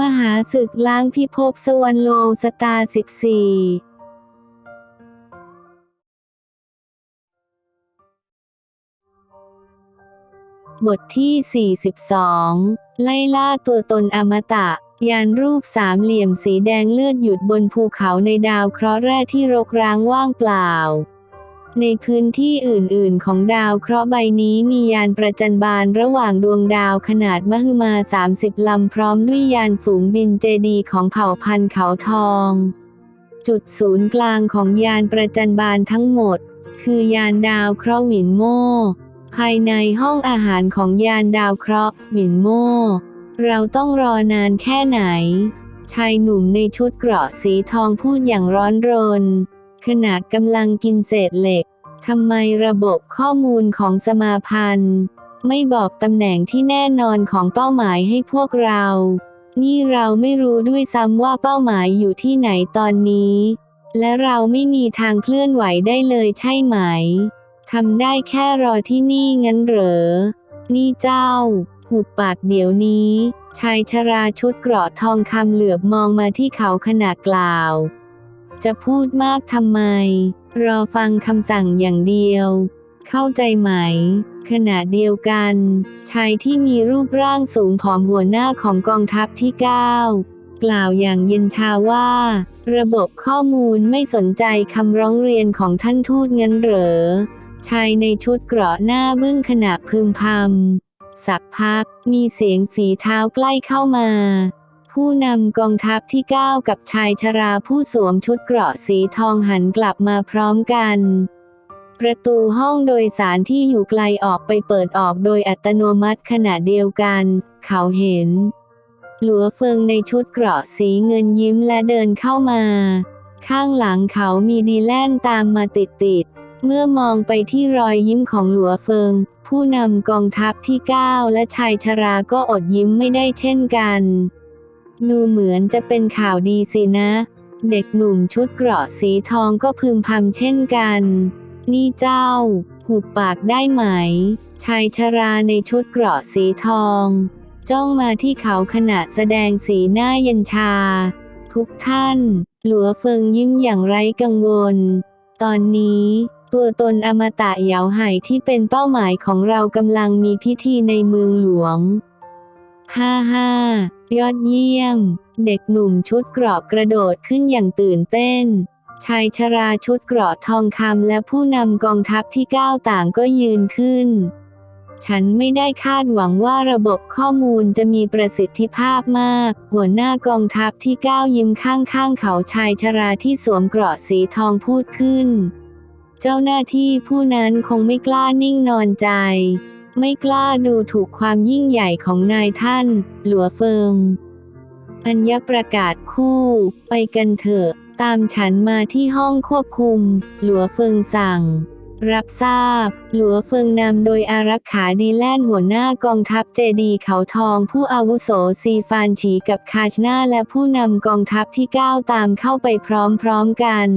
มหาศึกล้างพิภพสวรรณโลสตาร์14บทที่ 42 ไล่ล่าตัวตนอมตะ ยานรูปสามเหลี่ยมสีแดงเลือดหยุดบนภูเขาในดาวเคราะห์แรกที่รกร้างว่างเปล่า ในพื้นที่อื่นๆ ของดาวเคราะห์ใบนี้มียานประจันบานระหว่างดวงดาวขนาดมหึมา 30 ลำพร้อมด้วยยานฝูงบินเจดีของเผ่าพันธุ์เขาทอง จุดศูนย์กลางของยานประจันบานทั้งหมด คือยานดาวเคราะห์หวินโม่ภายในห้องอาหารของยานดาวเคราะห์หวินโม่เราต้องรอนานแค่ไหน ชายหนุ่มในชุดเกราะสีทองพูดอย่างร้อนรน ขณะกำลังกินเศษเหล็กทำไมระบบข้อมูลของสมาพันธ์ ไม่บอกตำแหน่งที่แน่นอนของเป้าหมายให้พวกเรา นี่เราไม่รู้ด้วยซ้ำว่าเป้าหมายอยู่ที่ไหนตอนนี้ และเราไม่มีทางเคลื่อนไหวได้เลยใช่ไหมทำได้แค่รอที่นี่งั้นเหรอ นี่เจ้า หุบปากเดี๋ยวนี้ ชายชราชุดเกราะทองคำเหลือบมองมาที่เขาขณะกล่าว จะพูดมากทำไม รอฟังคำสั่งอย่างเดียว เข้าใจไหม ขณะเดียวกัน ชายที่มีรูปร่างสูงผอมหัวหน้าของกองทัพที่ 9 กล่าวอย่างเย็นชาว่า ระบบข้อมูลไม่สนใจคำร้องเรียนของท่านทูตงั้นเหรอ ชายในชุดเกราะหน้าบึ้งขณะพึมพำสักพักมีเสียงฝีเท้าใกล้เข้ามา ผู้นำกองทัพที่ก้าวกับชายชราผู้สวมชุดเกราะสีทองหันกลับมาพร้อมกัน ประตูห้องโดยสารที่อยู่ไกลออกไปเปิดออกโดยอัตโนมัติขณะเดียวกัน เขาเห็น หลัวเฟิงในชุดเกราะสีเงินยิ้มและเดินเข้ามา ข้างหลังเขามีดีแลนตามมาติดๆเมื่อมองไปที่รอยยิ้มของหลัวเฟิง ผู้นำกองทัพที่ 9 และชายชราก็อดยิ้มไม่ได้เช่นกัน ดูเหมือนจะเป็นข่าวดีสินะ เด็กหนุ่มชุดเกราะสีทองก็พึมพำเช่นกัน นี่เจ้า หุบปากได้ไหม ชายชราในชุดเกราะสีทอง จ้องมาที่เขาขณะแสดงสีหน้าเย็นชา ทุกท่าน หลัวเฟิงยิ้มอย่างไร้กังวล ตอนนี้ตัวตนอมตะเหยาไห่ที่เป็นเป้าหมายของเรากำลังมีพิธีในเมืองหลวง ฮ่าฮ่ายอดเยี่ยม เด็กหนุ่มชุดเกราะกระโดดขึ้นอย่างตื่นเต้น ชายชราชุดเกราะทองคำและผู้นำกองทัพที่ก้าวต่างก็ยืนขึ้น ฉันไม่ได้คาดหวังว่าระบบข้อมูลจะมีประสิทธิภาพมาก หัวหน้ากองทัพที่ก้าวยิ้มข้างๆเขาชายชราที่สวมเกราะสีทองพูดขึ้น เจ้าหน้าที่ผู้นั้นคงไม่กล้านิ่งนอนใจ ไม่กล้าดูถูกความยิ่งใหญ่ของนายท่าน หลัวเฟิง อัญญประกาศคู่ ไปกันเถอะ ตามฉันมาที่ห้องควบคุม หลัวเฟิงสั่ง รับทราบ หลัวเฟิงนำโดยอารักขาดีแลนหัวหน้ากองทัพเจดีเขาทองผู้อาวุโสซีฟานฉีกับคาชนาและผู้นำกองทัพที่ก้าวตามเข้าไปพร้อมๆกัน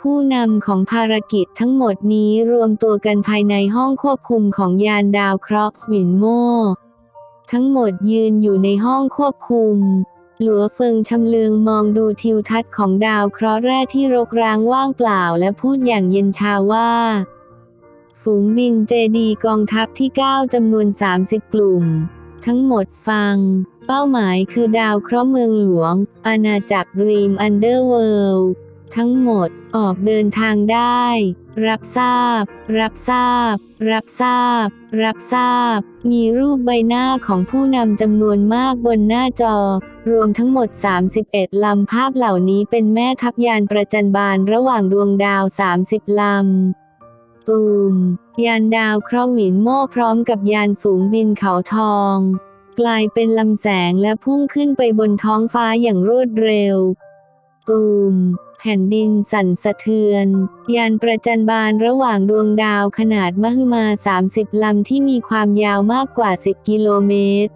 ผู้นำของภารกิจทั้งหมดนี้รวมตัวกันภายในห้องควบคุมของยานดาวเคราะห์หวินโม่ทั้งหมดยืนอยู่ในห้องควบคุม หลัวเฟิงชำเลืองมองดูทิวทัศน์ของดาวเคราะห์แรกที่รกร้างว่างเปล่าและพูดอย่างเย็นชาว่า ฝูงบินเจดีกองทัพที่ 9จำนวน 30 กลุ่ม ทั้งหมดฟัง เป้าหมายคือดาวเคราะห์เมืองหลวง อาณาจักรรีมอันเดอร์เวิลด์ ทั้งหมดออกเดินทางได้ รับทราบ รับทราบ รับทราบ รับทราบ มีรูปใบหน้าของผู้นำจำนวนมากบนหน้าจอ รวมทั้งหมด 31 ลำภาพเหล่านี้เป็นแม่ทัพยานประจันบานระหว่างดวงดาว 30 ลำตูม ยานดาวเคราะห์หวินโม่พร้อมกับยานฝูงบินเขาทอง กลายเป็นลำแสงและพุ่งขึ้นไปบนท้องฟ้าอย่างรวดเร็ว ตูมแผ่นดินสั่นสะเทือน ยานประจันบานระหว่างดวงดาวขนาดมหึมา 30 ลำที่มีความยาวมากกว่า 10 กิโลเมตร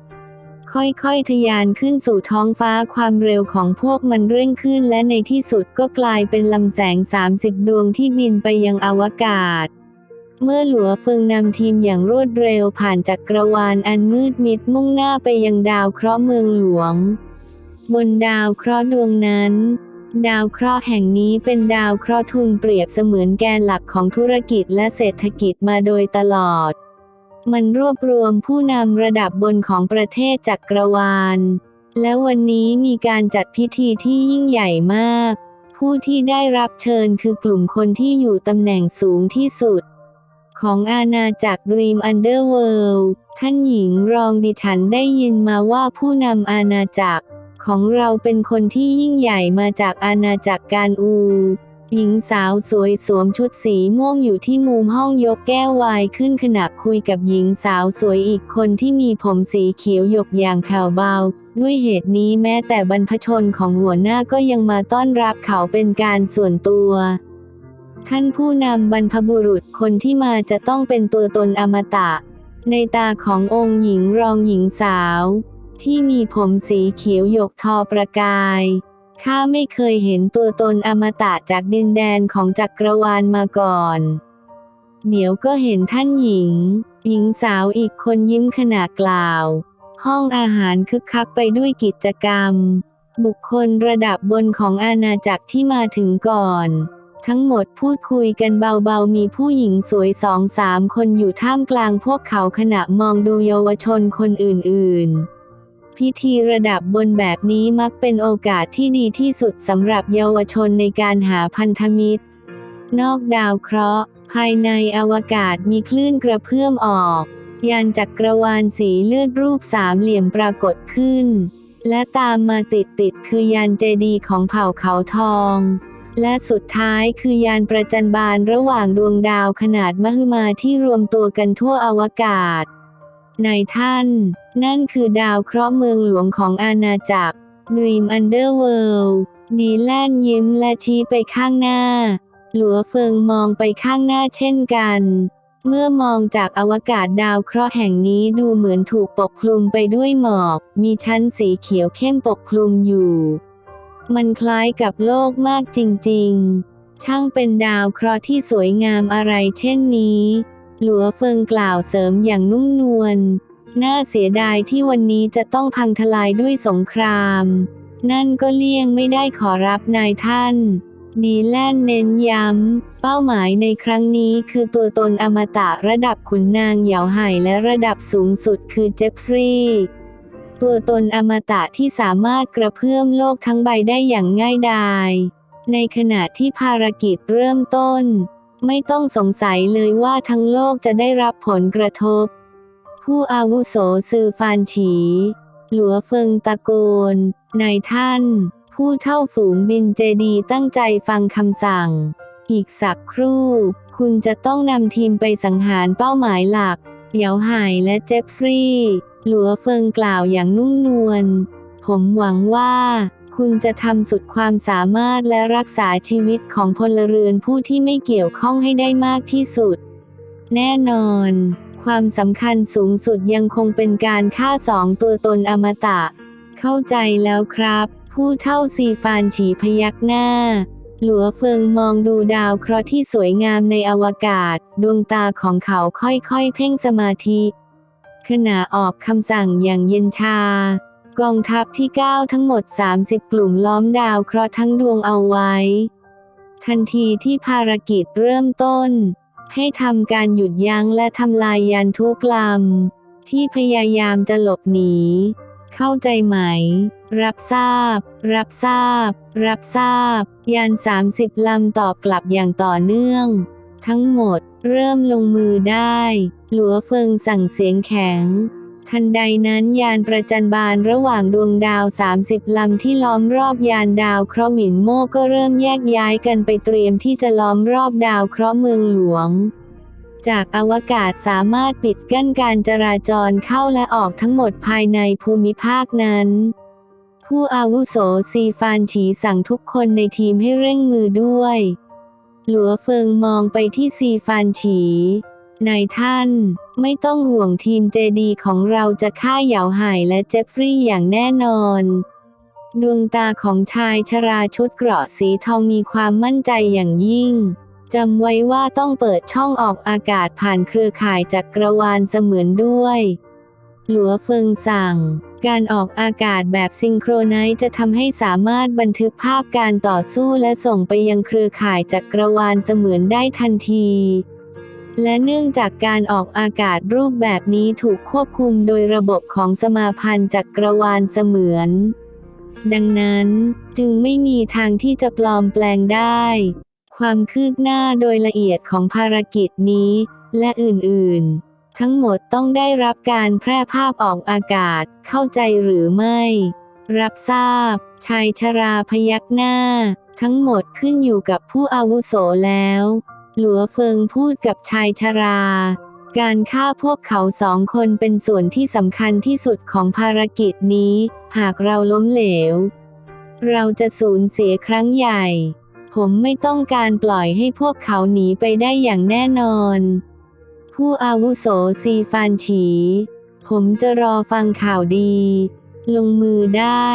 ค่อยๆ ทะยานขึ้นสู่ท้องฟ้าความเร็วของพวกมันเร่งขึ้นและในที่สุดก็กลายเป็นลำแสง 30 ดวงที่บินไปยังอวกาศ เมื่อหลัวเฟิงนำทีมอย่างรวดเร็วผ่านจักรวาลอันมืดมิดมุ่งหน้าไปยังดาวเคราะห์เมืองหลวง บนดาวเคราะห์ดวงนั้น ดาวเคราะห์แห่งนี้เป็นดาวเคราะห์ทุนเปรียบเสมือนแกนหลักของธุรกิจและเศรษฐกิจมาโดยตลอด มันรวบรวมผู้นำระดับบนของประเทศจักรวาล และวันนี้มีการจัดพิธีที่ยิ่งใหญ่มาก ผู้ที่ได้รับเชิญคือกลุ่มคนที่อยู่ตำแหน่งสูงที่สุด ของอาณาจักร Dream Underworld ท่านหญิงรองดิฉันได้ยินมาว่าผู้นำอาณาจักร ของเราเป็นคนที่ยิ่งใหญ่มาจากอาณาจักรการอู หญิงสาวสวยสวมชุดสีม่วงอยู่ที่มุมห้องยกแก้วไวน์ขึ้นขณะคุยกับหญิงสาวสวยอีกคนที่มีผมสีเขียวหยกอย่างแผ่วเบา ด้วยเหตุนี้แม้แต่บรรพชนของหัวหน้าก็ยังมาต้อนรับเขาเป็นการส่วนตัวท่านผู้นำบรรพบุรุษคนที่มาจะต้องเป็นตัวตนอมตะ ในตาขององค์หญิงรองหญิงสาว ที่มีผมสีเขียวหยกทอประกาย ข้าไม่เคยเห็นตัวตนอมตะจากดินแดนของจักรวาลมาก่อน เดี๋ยวก็เห็นท่านหญิง หญิงสาวอีกคนยิ้มขณะกล่าว ห้องอาหารคึกคักไปด้วยกิจกรรม บุคคลระดับบนของอาณาจักรที่มาถึงก่อน ทั้งหมดพูดคุยกันเบาๆ มีผู้หญิงสวยสองสามคนอยู่ท่ามกลางพวกเขาขณะมองดูเยาวชนคนอื่นๆ พิธีระดับบนแบบนี้มักเป็นโอกาสที่ดีที่สุดสำหรับเยาวชนในการหาพันธมิตร นอกดาวเคราะห์ ภายในอวกาศมีคลื่นกระเพื่อมออก ยานจักรวาลสีเลือดรูปสามเหลี่ยมปรากฏขึ้น และตามมาติดๆคือยานเจดีของเผ่าเขาทอง และสุดท้ายคือยานประจันบานระหว่างดวงดาวขนาดมหึมาที่รวมตัวกันทั่วอวกาศ ในท่าน นั่นคือดาวเคราะห์เมืองหลวงของอาณาจักร Dream Underworld ดีแลนยิ้มและชี้ไปข้างหน้า หลัวเฟิงมองไปข้างหน้าเช่นกัน เมื่อมองจากอวกาศดาวเคราะห์แห่งนี้ดูเหมือนถูกปกคลุมไปด้วยหมอก มีชั้นสีเขียวเข้มปกคลุมอยู่ มันคล้ายกับโลกมากจริงๆ ช่างเป็นดาวเคราะห์ที่สวยงามอะไรเช่นนี้ หลัวเฟิงกล่าวเสริมอย่างนุ่มนวล น่าเสียดายที่วันนี้จะต้องพังทลายด้วยสงคราม นั่นก็เลี่ยงไม่ได้ขอรับนายท่าน ดีแลนเน้นย้ำ เป้าหมายในครั้งนี้คือตัวตนอมตะระดับขุนนางเหยาไห่และระดับสูงสุดคือเจฟฟรีย์ตัวตนอมตะที่สามารถกระเพื่อมโลกทั้งใบได้อย่างง่ายดาย ในขณะที่ภารกิจเริ่มต้น ไม่ต้องสงสัยเลยว่าทั้งโลกจะได้รับผลกระทบ ผู้อาวุโสซือฟานฉี หลัวเฟิงตะโกน นายท่าน ผู้เท่าฝูงบินเจดีตั้งใจฟังคำสั่ง อีกสักครู่ คุณจะต้องนำทีมไปสังหารเป้าหมายหลัก เหยาไห่และเจฟฟรีย์ หลัวเฟิงกล่าวอย่างนุ่มนวล ผมหวังว่า คุณจะทำสุดความสามารถและรักษาชีวิตของพลเรือนผู้ที่ไม่เกี่ยวข้องให้ได้มากที่สุด แน่นอน ความสำคัญสูงสุดยังคงเป็นการฆ่าสองตัวตนอมตะ เข้าใจแล้วครับ ผู้เท่าซีฟานฉีพยักหน้า หลัวเฟิงมองดูดาวเคราะห์ที่สวยงามในอวกาศ ดวงตาของเขาค่อยๆ เพ่งสมาธิ ขณะออกคำสั่งอย่างเย็นชา กองทัพที่ 9 ทั้งหมด 30 กลุ่มล้อมดาวเคราะห์ทั้งดวงเอาไว้ ทันทีที่ภารกิจเริ่มต้น ให้ทำการหยุดยั้งและทำลายยานทุกลำที่พยายามจะหลบหนี เข้าใจไหม รับทราบ รับทราบ รับทราบ ยาน 30 ลำตอบกลับอย่างต่อเนื่อง ทั้งหมดเริ่มลงมือได้ หลัวเฟิงสั่งเสียงแข็ง ทันใดนั้นยานประจันบานระหว่างดวงดาว 30 ลำที่ล้อมรอบยานดาวเคราะห์หมินโมก็เริ่มแยกย้ายกันไปเตรียมที่จะล้อมรอบดาวเคราะห์เมืองหลวง จากอวกาศสามารถปิดกั้นการจราจรเข้าและออกทั้งหมดภายในภูมิภาคนั้น ผู้อาวุโสซีฟานฉีสั่งทุกคนในทีมให้เร่งมือด้วย หลัวเฟิงมองไปที่ซีฟานฉี นายท่านไม่ต้องห่วงทีมเจดีของเราจะฆ่าเหยาไห่และเจฟฟรีย์อย่างแน่นอน ดวงตาของชายชราชุดเกราะสีทองมีความมั่นใจอย่างยิ่งจำไว้ว่าต้องเปิดช่องออกอากาศผ่านเครือข่ายจักรวาลเสมือนด้วย หลัวเฟิงสั่ง การออกอากาศแบบซิงโครไนซ์จะทำให้สามารถบันทึกภาพการต่อสู้และส่งไปยังเครือข่ายจักรวาลเสมือนได้ทันที และเนื่องจากการออกอากาศรูปแบบนี้ถูกควบคุมโดยระบบของสมาพันธ์จักรวาลเสมือน ดังนั้นจึงไม่มีทางที่จะปลอมแปลงได้ ความคืบหน้าโดยละเอียดของภารกิจนี้ และอื่นๆ ทั้งหมดต้องได้รับการแพร่ภาพออกอากาศเข้าใจหรือไม่ รับทราบ ชายชราพยักหน้า ทั้งหมดขึ้นอยู่กับผู้อาวุโสแล้ว หลัวเฟิงพูดกับชายชรา การฆ่าพวกเขาสองคนเป็นส่วนที่สำคัญที่สุดของภารกิจนี้ หากเราล้มเหลว เราจะสูญเสียครั้งใหญ่ ผมไม่ต้องการปล่อยให้พวกเขาหนีไปได้อย่างแน่นอน ผู้อาวุโสซีฟานฉี ผมจะรอฟังข่าวดีลงมือได้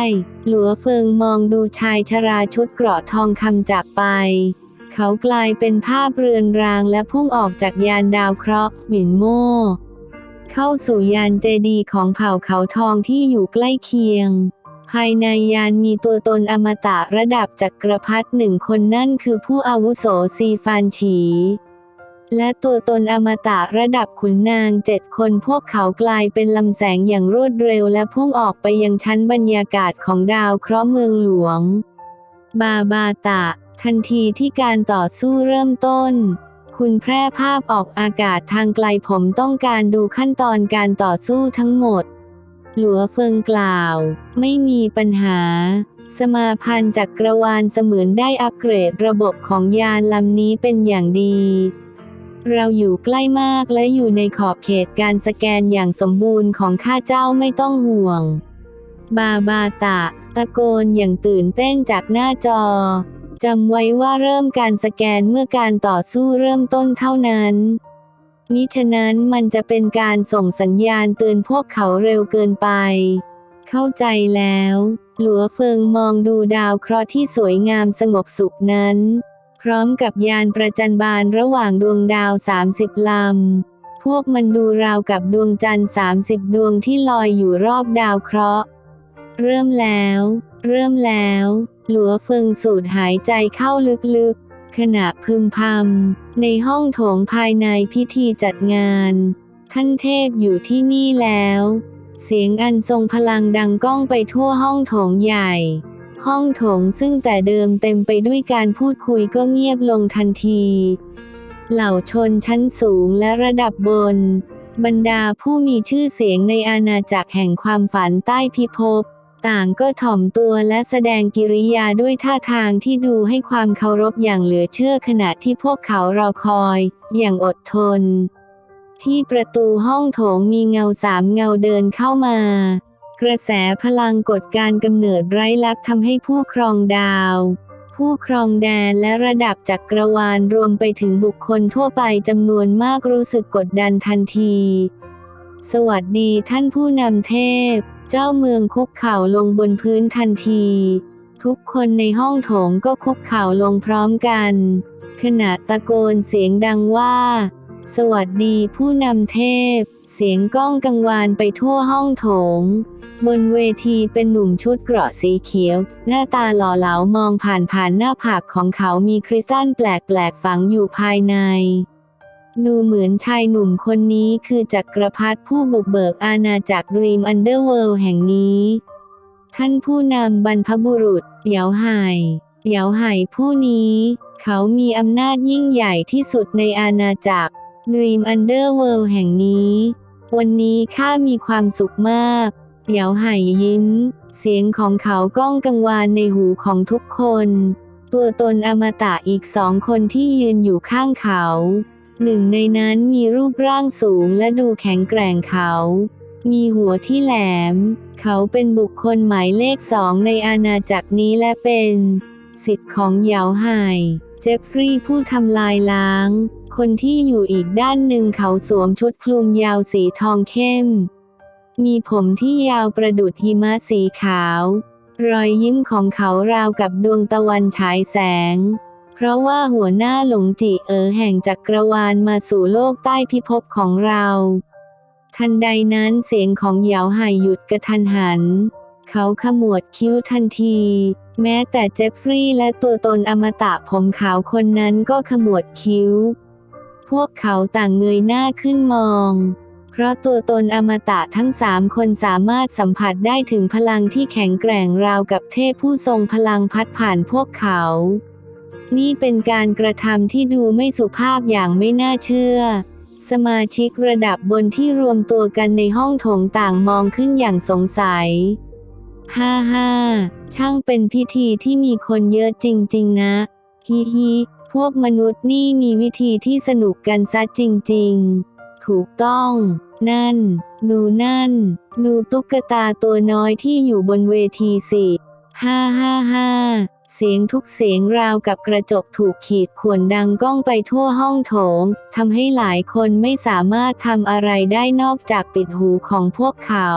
หลัวเฟิงมองดูชายชราชุดเกราะทองคำจากไป เขากลายเป็นภาพเรือนรางและพุ่งออกจากยานดาวเคราะห์หวินโม่ เข้าสู่ยานเจดีของเผ่าเขาทองที่อยู่ใกล้เคียง ภายในยานมีตัวตนอมตะระดับจักรพรรดิหนึ่งคนนั่นคือผู้อาวุโสซีฟานฉีและตัวตนอมตะระดับขุนนางเจ็ดคนพวกเขากลายเป็นลำแสงอย่างรวดเร็วและพุ่งออกไปยังชั้นบรรยากาศของดาวเคราะห์เมืองหลวง บาบาตะ ทันทีที่การต่อสู้เริ่มต้น คุณแพร่ภาพออกอากาศทางไกลผมต้องการดูขั้นตอนการต่อสู้ทั้งหมด หลัวเฟิงกล่าว ไม่มีปัญหา สมาพันธ์จักรวาลเสมือนได้อัปเกรดระบบของยานลำนี้เป็นอย่างดีเราอยู่ใกล้มากและอยู่ในขอบเขตการสแกนอย่างสมบูรณ์ของข้าเจ้าไม่ต้องห่วง บาบาตะ ตะโกนอย่างตื่นเต้นจากหน้าจอ จำไว้ว่าเริ่มการสแกนเมื่อการต่อสู้เริ่มต้นเท่านั้น มิฉะนั้นมันจะเป็นการส่งสัญญาณเตือนพวกเขาเร็วเกินไป เข้าใจแล้ว หลัวเฟิงมองดูดาวเคราะห์ที่สวยงามสงบสุขนั้น พร้อมกับยานประจันบานระหว่างดวงดาว 30 ลำ พวกมันดูราวกับดวงจันทร์ 30 ดวงที่ลอยอยู่รอบดาวเคราะห์ เริ่มแล้ว เริ่มแล้ว หลัวเฟิงสูดหายใจเข้าลึกๆ ขณะพึมพำในห้องโถงภายในพิธีจัดงาน ท่านเทพอยู่ที่นี่แล้ว เสียงอันทรงพลังดังก้องไปทั่วห้องโถงใหญ่ ห้องโถงซึ่งแต่เดิมเต็มไปด้วยการพูดคุยก็เงียบลงทันที เหล่าชนชั้นสูงและระดับบน บรรดาผู้มีชื่อเสียงในอาณาจักรแห่งความฝันใต้พิภพ ต่างก็ถ่อมตัวและแสดงกิริยาด้วยท่าทางที่ดูให้ความเคารพอย่างเหลือเชื่อขณะที่พวกเขารอคอย อย่างอดทน ที่ประตูห้องโถงมีเงาสามเงาเดินเข้ามา กระแสพลังกดการกำเนิดไร้ลักษณ์ทำให้ผู้ครองดาว ผู้ครองแดนและระดับจักรวาลรวมไปถึงบุคคลทั่วไปจำนวนมากรู้สึกกดดันทันที สวัสดีท่านผู้นำเทพ เจ้าเมืองคุกเข่าลงบนพื้นทันที ทุกคนในห้องโถงก็คุกเข่าลงพร้อมกัน ขณะตะโกนเสียงดังว่า สวัสดีผู้นำเทพ เสียงก้องกังวานไปทั่วห้องโถง บนเวทีเป็นหนุ่มชุดเกราะสีเขียว หน้าตาหล่อเหลามองผ่านผ่านหน้าผากของเขามีคริสตัลแปลกๆฝังอยู่ภายใน ดูเหมือนชายหนุ่มคนนี้คือจักรพรรดิผู้บุกเบิกอาณาจักรรีมอันเดอร์เวิลด์แห่งนี้ ท่านผู้นำบรรพบุรุษเหยาไห่เหยาไห่ผู้นี้ เขามีอำนาจยิ่งใหญ่ที่สุดในอาณาจักร Dream Underworld แห่งนี้ วันนี้ข้ามีความสุขมากเหยาไห่ยิ้ม เสียงของเขาก้องกังวานในหูของทุกคน ตัวตนอมตะอีกสองคนที่ยืนอยู่ข้างเขา หนึ่งในนั้นมีรูปร่างสูงและดูแข็งแกร่งเขา มีหัวที่แหลม เขาเป็นบุคคลหมายเลขสองในอาณาจักรนี้และเป็น สิทธิ์ของเหยาไห่เจฟฟรีย์ผู้ทำลายล้าง คนที่อยู่อีกด้านหนึ่งเขาสวมชุดคลุมยาวสีทองเข้ม มีผมที่ยาวประดุดหิมะสีขาว รอยยิ้มของเขาราวกับดวงตะวันฉายแสง เพราะว่าหัวหน้าหลงจีเอ๋อแห่งจักรวาลมาสู่โลกใต้พิภพของเรา ทันใดนั้นเสียงของเหยาไห่หยุดกระทันหัน เขาขมวดคิ้วทันที แม้แต่เจฟฟรีย์และตัวตนอมตะผมขาวคนนั้นก็ขมวดคิ้ว พวกเขาต่างเงยหน้าขึ้นมองเพราะตัวตนอมตะทั้งสามคนสามารถสัมผัสได้ถึงพลังที่แข็งแกร่งราวกับเทพผู้ทรงพลังพัดผ่านพวกเขา นี่เป็นการกระทำที่ดูไม่สุภาพอย่างไม่น่าเชื่อ สมาชิกระดับบนที่รวมตัวกันในห้องโถงต่างมองขึ้นอย่างสงสัย ฮ่าฮ่าช่างเป็นพิธีที่มีคนเยอะจริง ๆ นะ ฮิฮิพวกมนุษย์นี่มีวิธีที่สนุกกันซะจริง ๆ ถูกต้อง นั่นหนูนั่นหนูตุ๊กตาตัวน้อยที่อยู่บนเวทีสิ ฮ่าฮ่าฮ่า เสียงทุกเสียงราวกับกระจกถูกขีดข่วนดังก้องไปทั่วห้องโถงทำให้หลายคนไม่สามารถทำอะไรได้นอกจากปิดหูของพวกเขา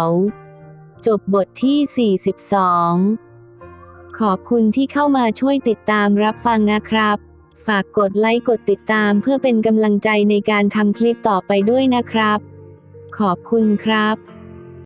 จบบทที่ 42 ขอบคุณที่เข้ามาช่วยติดตามรับฟังนะครับ ฝากกดไลค์กดติดตามเพื่อเป็นกำลังใจในการทำคลิปต่อไปด้วยนะครับ ขอบคุณครับ